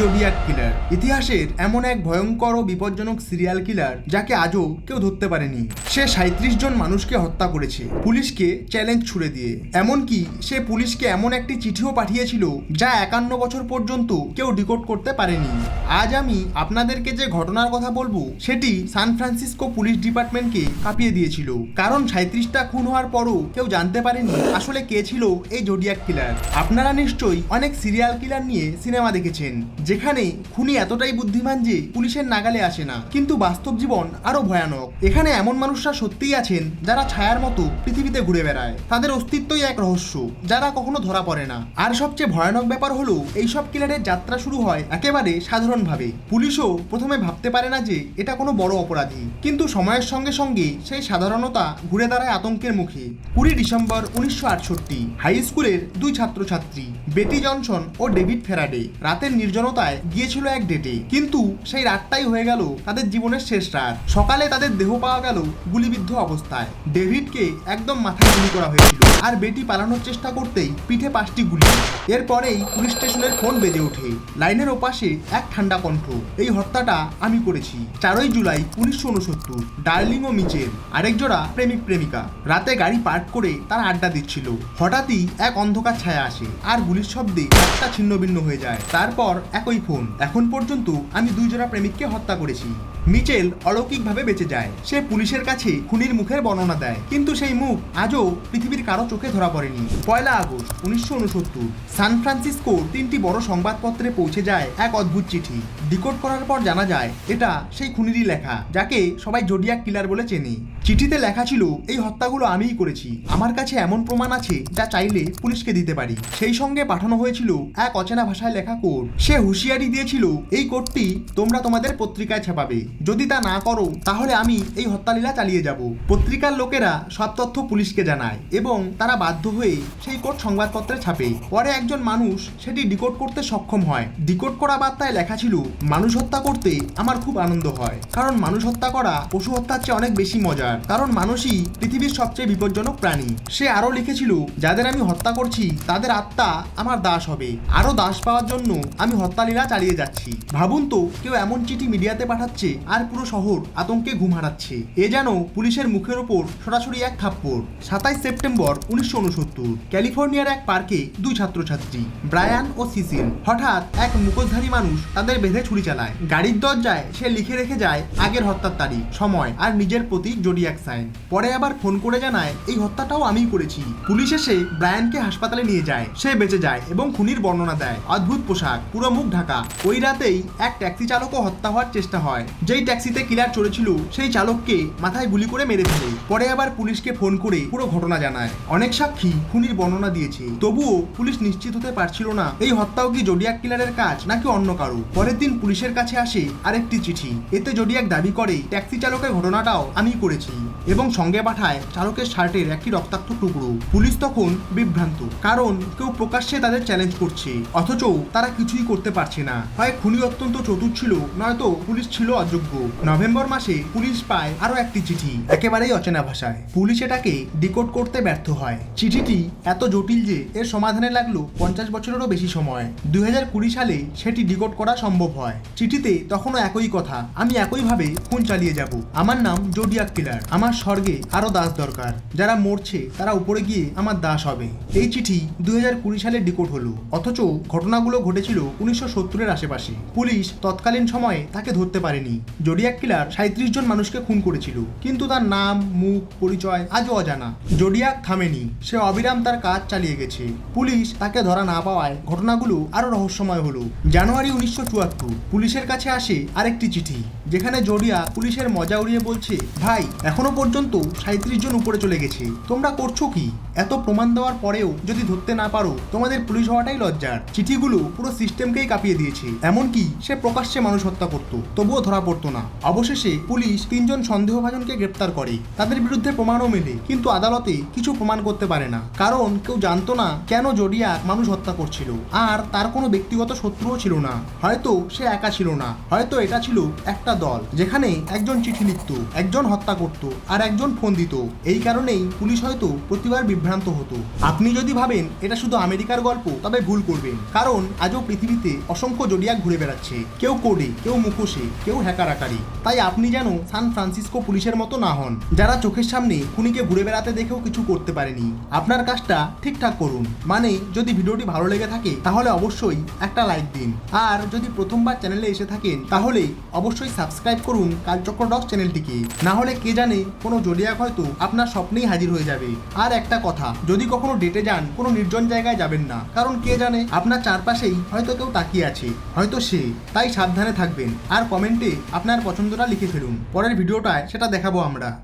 Zodiac কিলার। ইতিহাসের এমন এক ভয়ঙ্কর ও বিপজ্জনক সিরিয়াল কিলার যাকে আজও কেউ ধরতে পারেনি। সে সাঁত্রিশ জন মানুষকে হত্যা করেছে, পুলিশকে চ্যালেঞ্জ ছুড়ে দিয়ে। এমনকি সে পুলিশকে এমন একটি চিঠিও পাঠিয়েছিল যা একান্ন বছর পর্যন্ত কেউ ডিকোড করতে পারেনি। আজ আমি আপনাদেরকে যে ঘটনার কথা বলব, সেটি সান ফ্রান্সিসকো পুলিশ ডিপার্টমেন্টকে কাঁপিয়ে দিয়েছিল। কারণ সাঁত্রিশটা খুন হওয়ার পরও কেউ জানতে পারেনি আসলে কে ছিল এই জোডিয়াক কিলার। আপনারা নিশ্চয়ই অনেক সিরিয়াল কিলার নিয়ে সিনেমা দেখেছেন। যেখানে খুনি এতটাই বুদ্ধিমান যে পুলিশের নাগালে আসে না, কিন্তু বাস্তব জীবন আরও ভয়ানক। এখানে এমন মানুষরা সত্যিই আছেন যারা ছায়ার মতো পৃথিবীতে ঘুরে বেড়ায়। তাদের অস্তিত্বই এক রহস্য, যারা কখনো ধরা পড়ে না। আর সবচেয়ে ভয়ানক ব্যাপার হলো, এইসব কিলারের যাত্রা শুরু হয় একেবারে সাধারণভাবে। পুলিশও প্রথমে ভাবতে পারে না যে এটা কোনো বড় অপরাধী। কিন্তু সময়ের সঙ্গে সঙ্গে সেই সাধারণতা ঘুরে দাঁড়ায় আতঙ্কের মুখে। কুড়ি ডিসেম্বর উনিশশো আটষট্টি, হাই স্কুলের দুই ছাত্রছাত্রী, বেটি জনসন ও ডেভিড ফেরাডে রাতের নির্জনতায় গিয়েছিল এক ডেটে কিন্তু সেই রাতটাই হয়ে গেল তাদের জীবনের শেষ রাত। সকালে তাদের দেহ পাওয়া গেল গুলিবিদ্ধ অবস্থায়। ডেভিডকে একদম মাথায় গুলি করা হয়েছিল। আর বেটি পালানোর চেষ্টা করতেই পিঠে পাঁচটি গুলি। এরপরেই পুলিশ স্টেশনের ফোন বেজে ওঠে। লাইনের ওপাশে এক ঠান্ডা কণ্ঠ, এই হত্যাটা আমি করেছি। চারই জুলাই উনিশশো উনসত্তর ডার্লিং ও মিচের আরেক জোড়া প্রেমিক প্রেমিকা। রাতে গাড়ি পার্ক করে তারা আড্ডা দিচ্ছিল। হঠাৎই এক অন্ধকার ছায়া আসে, আর গুলির শব্দে একটা ছিন্ন ভিন্ন হয়ে যায়। তারপর একই ফোন। এখন পর্যন্ত আমি দুই জোড়া প্রেমিককে হত্যা করেছি। মিচেল অলৌকিকভাবে বেঁচে যায়। সে পুলিশের কাছে খুনির মুখের বর্ণনা দেয়। কিন্তু সেই মুখ আজও পৃথিবীর কারও চোখে ধরা পড়েনি। পয়লা আগস্ট, উনিশশো উনসত্তর, সান ফ্রান্সিসকোর তিনটি বড় সংবাদপত্রে পৌঁছে যায় এক অদ্ভুত চিঠি। ডিকোড করার পর জানা যায়, এটা সেই খুনিরই লেখা, যাকে সবাই জোডিয়াক কিলার বলে চেনে। চিঠিতে লেখা ছিল, এই হত্যাগুলো আমিই করেছি। আমার কাছে এমন প্রমাণ আছে যা চাইলে পুলিশকে দিতে পারি। সেই সঙ্গে পাঠানো হয়েছিল এক অচেনা ভাষায় লেখা কোড। সে হুঁশিয়ারি দিয়েছিল, এই কোডটি তোমরা তোমাদের পত্রিকায় ছাপাবে। যদি তা না করো, তাহলে আমি এই হত্যালীলা চালিয়ে যাব। পত্রিকার লোকেরা সব তথ্য পুলিশকে জানায় এবং তারা বাধ্য হয়ে সেই কোড সংবাদপত্রে ছাপে। পরে একজন মানুষ সেটি ডিকোড করতে সক্ষম হয়। ডিকোড করা বার্তায় লেখা ছিল, মানুষ হত্যা করতে আমার খুব আনন্দ হয়। কারণ মানুষ হত্যা করা পশু হত্যার চেয়ে অনেক বেশি মজার। কারণ মানুষই পৃথিবীর সবচেয়ে বিপজ্জনক প্রাণী। সে আরও লিখেছিল, যাদের আমি হত্যা করছি, তাদের আত্মা আমার দাস হবে। আরও দাস পাওয়ার জন্য আমি হত্যালীলা চালিয়ে যাচ্ছি। ভাবুন তো, কেউ এমন চিঠি মিডিয়াতে পাঠাচ্ছে আর পুরো শহর আতঙ্কে ঘুম হারাচ্ছে। এ যেন পুলিশের মুখের ওপর সরাসরি এক থাপ্পড়। সাতাইশ সেপ্টেম্বর উনিশশো উনসত্তর, ক্যালিফোর্নিয়ার এক পার্কে দুই ছাত্রছাত্রী, ব্রায়ান ও সিসিল, হঠাৎ এক মুখোশধারী মানুষ তাদের বেঁধে ছুরি চালায়। গাড়ির দরজায় সে লিখে রেখে যায় আগের হত্যার তারিখ, সময় আর নিজের প্রতি জোডিয়াক সাইন। পরে আবার ফোন করে জানায়, এই হত্যাটাও আমিই করেছি। পুলিশ এসে ব্রায়ানকে হাসপাতালে নিয়ে যায়। সে বেঁচে যায় এবং খুনির বর্ণনা দেয়। অদ্ভুত পোশাক, পুরো মুখ ঢাকা। ওই রাতেই এক ট্যাক্সি চালকও হত্যা হওয়ার চেষ্টা হয়। যেই ট্যাক্সিতে কিলার চড়েছিল, সেই চালককে মাথায় গুলি করে মেরে ফেলে। পরে আবার পুলিশকে ফোন করে পুরো ঘটনা জানায়। অনেক সাক্ষী খুনির বর্ণনা দিয়েছে। তবুও পুলিশ নিশ্চিত হতে পারছিল না, এই হত্যাও কি জোডিয়াক কিলারের কাজ নাকি অন্য কারও? পরের দিন পুলিশের কাছে আসে আরেকটি চিঠি। এতে জোডিয়াক দাবি করে, ট্যাক্সি চালকের ঘটনাটাও আমি করেছি এবং সঙ্গে পাঠায় চালকের শার্টের একটি রক্তাক্ত টুকরো। পুলিশ তখন বিভ্রান্ত, কারণ কেউ প্রকাশ্যে তাদের চ্যালেঞ্জ করছে, অথচ তারা কিছুই করতে পারছে না। হয় খুনি অত্যন্ত চতুর ছিল, নয়তো পুলিশ ছিল অযোগ্য নভেম্বর মাসে পুলিশ পায় আরও একটি চিঠি, একেবারেই অচেনা ভাষায়। পুলিশ এটাকে ডিকোড করতে ব্যর্থ হয়। চিঠিটি এত জটিল যে এর সমাধানে লাগল পঞ্চাশ বছরেরও বেশি সময়। দুই সালে সেটি ডিকোড করা সম্ভব হয়। চিঠিতে তখনও একই কথা, আমি একইভাবে খুন চালিয়ে যাব। আমার নাম জোডিয়াক কিলার। আমার স্বর্গে আরও দাস দরকার। যারা মরছে, তারা উপরে গিয়ে আমার দাস হবে। এই চিঠি দুই সালে ডিকোড হলো। অথচ ঘটনাগুলো ঘটেছিল উনিশশো সত্তরের আশেপাশে। পুলিশ তৎকালীন সময়ে তাকে ধরতে পারেনি। জোডিয়াক কিলার সাঁত্রিশ জন মানুষকে খুন করেছিল। কিন্তু তার নাম, মুখ, পরিচয় আজও অজানা। জোডিয়াক থামেনি। সে অবিরাম তার কাজ চালিয়ে গেছে। পুলিশ তাকে ধরা না পাওয়ায় ঘটনাগুলো আরও রহস্যময় হলো। জানুয়ারি উনিশশো চুয়াত্তর, পুলিশের কাছে আসে আরেকটি চিঠি। যেখানে জোডিয়া পুলিশের মজা উড়িয়ে বলছে, ভাই, এখনও পর্যন্ত সাঁত্রিশ জন উপরে চলে গেছে। তোমরা করছ কি? এত প্রমাণ দেওয়ার পরেও যদি ধরতে না পারো, তোমাদের পুলিশ হওয়াটাই লজ্জার। চিঠিগুলো পুরো সিস্টেমকেই কাঁপিয়ে দিয়েছে। এমনকি সে প্রকাশ্যে মানুষ হত্যা করত। তবুও ধরা পড়তো না। অবশেষে পুলিশ তিনজন সন্দেহভাজনকে গ্রেপ্তার করে। তাদের বিরুদ্ধে প্রমাণও মেলে, কিন্তু আদালতে কিছু প্রমাণ করতে পারে না। কারণ কেউ জানতো না কেন জডিয়া মানুষ হত্যা করছিল। আর তার কোনো ব্যক্তিগত শত্রুও ছিল না। হয়তো সে একা ছিল না। হয়তো এটা ছিল একটা দল, যেখানে একজন চিঠি লিখত, একজন হত্যা করত, আর একজন ফোন দিত। এই কারণেই পুলিশ হয়তো প্রতিবার বিভ্রান্ত হতো। আপনি যদি ভাবেন এটা শুধু আমেরিকার গল্প, তবে ভুল করবেন। কারণ আজও পৃথিবীতে অসংখ্য জডিয়াক ঘুরে বেড়াচ্ছে। কেউ কোডে, কেউ মুখোশে, কেউ হ্যাকার আকারে তাই আপনি যেন সান ফ্রান্সিসকো পুলিশের মতো না হন। যারা চোখের সামনে খুনিকে ঘুরে বেড়াতে দেখেও কিছু করতে পারেনি। আপনার কাজটা ঠিকঠাক করুন। মানে যদি ভিডিওটি ভালো লেগে থাকে, তাহলে অবশ্যই একটা লাইক দিন। আর যদি প্রথমবার চ্যানেলে এসে থাকেন, তাহলে অবশ্যই সাবস্ক্রাইব করুন কালচক্র ডক চ্যানেলটিকে। না হলে কে জানে, কোনো জোডিয়াক হয়তো আপনার স্বপ্নেই হাজির হয়ে যাবে। আর একটা কথা, যদি কখনো ডেটে যান, কোনো নির্জন জায়গায় যাবেন না। কারণ কে জানে, আপনার চারপাশেই হয়তো কেউ তাকিয়ে আছে, হয়তো সে, তাই সাবধানে থাকবেন। আর কমেন্টে আপনার পছন্দটা লিখে ফেলুন। পরের ভিডিওটায় সেটা দেখাবো আমরা।